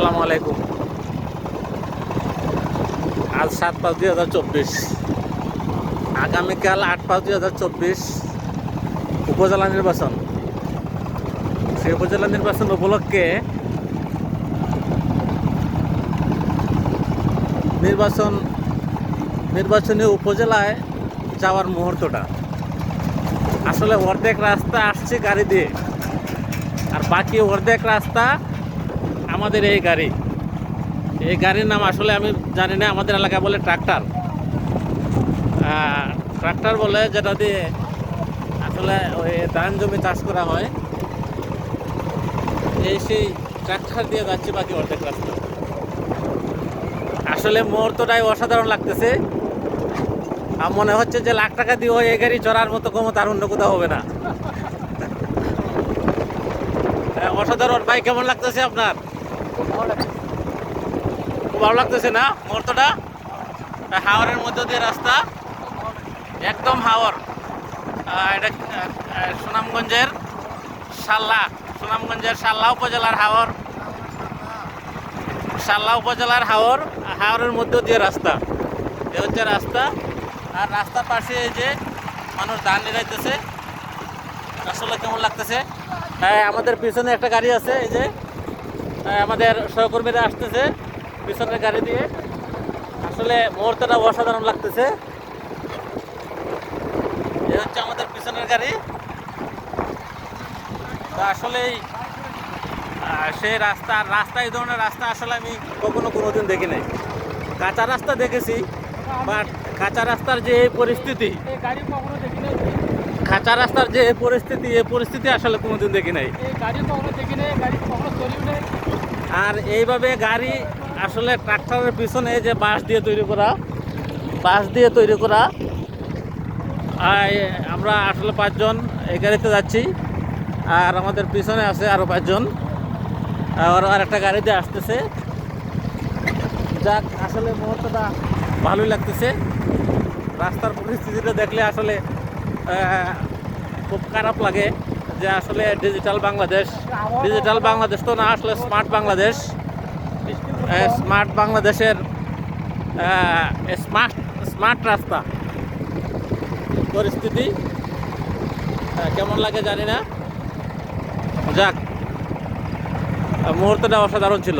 আসসালামু আলাইকুম। আজ সাত পাঁচ দুই হাজার চব্বিশ। আগামীকাল আট পাঁচ দুই হাজার চব্বিশ উপজেলা নির্বাচন। সেই উপজেলা নির্বাচন উপলক্ষে নির্বাচন, নির্বাচনী উপজেলায় যাওয়ার মুহূর্তটা। আসলে অর্ধেক রাস্তা আসছে গাড়ি দিয়ে, আর বাকি অর্ধেক রাস্তা আমাদের এই গাড়ি। এই গাড়ির নাম আসলে আমি জানি না, আমাদের এলাকায় বলে ট্রাক্টর। ট্রাক্টর বলে যেটা দিয়ে আসলে ওই ধান জমি চাষ করা হয়। এই সেই ট্রাক্টর দিয়ে যাচ্ছে বাকি অর্ধেক রাস্তা। আসলে মুহূর্তটাই অসাধারণ লাগতেছে। আর মনে হচ্ছে যে লাখ টাকা দিয়ে এই গাড়ি চড়ার মতো ক্ষমতা আর অন্য কোথাও হবে না। অসাধারণ। ভাই, কেমন লাগতেছে আপনার? ভালো লাগতেছে না মুহূর্তটা? হাওয়ারের মধ্য দিয়ে রাস্তা। একদম হাওয়ার এটা সুনামগঞ্জের সাল্লা সুনামগঞ্জের সাল্লা উপজেলার হাওর। সাল্লা উপজেলার হাওর, হাওরের মধ্য দিয়ে রাস্তা। এ হচ্ছে রাস্তা। আর রাস্তার পাশে এই যে মানুষ ধান নিরাইতেছে। আসলে কেমন লাগতেছে? হ্যাঁ আমাদের পিছনে একটা গাড়ি আছে, এই যে আমাদের সহকর্মীরা আসতেছে পিছনের গাড়ি দিয়ে। আসলে মুহূর্তটা অসাধারণ লাগতেছে। এই হচ্ছে আমাদের পিছনের গাড়ি। তো আসলেই আহ, সেই রাস্তা রাস্তা এই ধরনের রাস্তা আসলে আমি কখনো কোনোদিন দেখি নাই। কাঁচা রাস্তা দেখেছি বাট কাঁচা রাস্তার যে পরিস্থিতি কাঁচা রাস্তার যে এই পরিস্থিতি এই পরিস্থিতি আসলে কোনোদিন দেখি নাই। এই গাড়ি কখনো দেখি নাই গাড়ি কখনো চলিও নাই। আর এইভাবে গাড়ি আসলে ট্রাক্টরের পিছনে যে বাঁশ দিয়ে তৈরি করা, বাঁশ দিয়ে তৈরি করা। আমরা আসলে পাঁচজন এই গাড়িতে যাচ্ছি, আর আমাদের পিছনে আছে আরও পাঁচজন। আর আর একটা গাড়িতে আসতেছে। যাক, আসলে মুহূর্তটা ভালোই লাগতেছে। রাস্তার পরিস্থিতিটা দেখলে আসলে খুব খারাপ লাগে। যে আসলে ডিজিটাল বাংলাদেশ ডিজিটাল বাংলাদেশ তো না, আসলে স্মার্ট বাংলাদেশ। স্মার্ট বাংলাদেশের স্মার্ট স্মার্ট রাস্তা। পরিস্থিতি কেমন লাগে জানি না। যাক, মুহূর্তটা অসাধারণ ছিল।